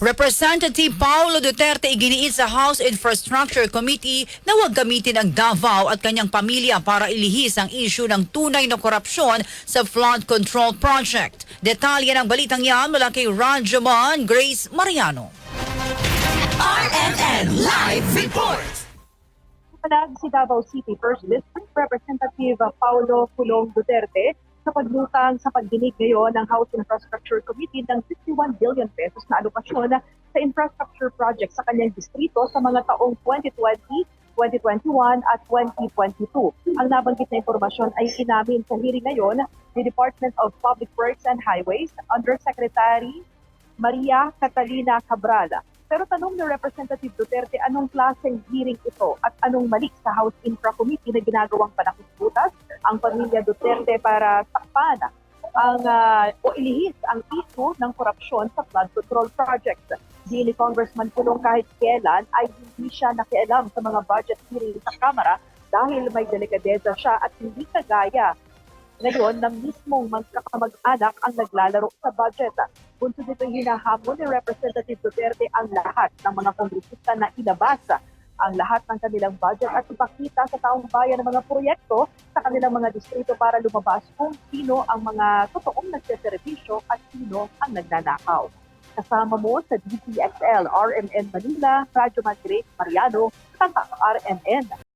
Representative Paulo Duterte iginiit sa House Infrastructure Committee na huwag gamitin ang Davao at kanyang pamilya para ilihis ang issue ng tunay na korupsyon sa flood control project. Detalye ng balitang yan mula kay Rajaman Grace Mariano. RNN Live Report! Panag si Davao City First District Representative Paulo Pulong Duterte sa paglutang sa pagdinig ngayon ng House Infrastructure Committee ng 61 billion pesos na alokasyon sa infrastructure project sa kanyang distrito sa mga taong 2020, 2021 at 2022. Ang nabanggit na impormasyon ay inamin sa hearing ngayon ni Department of Public Works and Highways Undersecretary Maria Catalina Cabral. Pero tanong ni Representative Duterte, anong klaseng hearing ito at anong mali sa House Infra Committee na ginagawang panakisbutas ang pamilya Duterte para takpan ang ah, o ilihis ang issue ng korupsyon sa flood control projects. Di ni Congressman Pulong kahit kailan ay hindi siya nakialam sa mga budget hearing sa Kamara dahil may delikadeza siya at hindi kagaya ngayon na mismong magkakamag-anak ang naglalaro sa budget. Bunso dito hinahamon ni Representative Duterte ang lahat ng mga kongresista na ilabas ang lahat ng kanilang budget at ipakita sa taong bayan ng mga proyekto sa kanilang mga distrito para lumabas kung sino ang mga totoong nagseservisyo at sino ang nagnanakaw. Kasama mo sa DCXL, RMN Manila, Radyo Madrid, Mariano, Tatak RMN.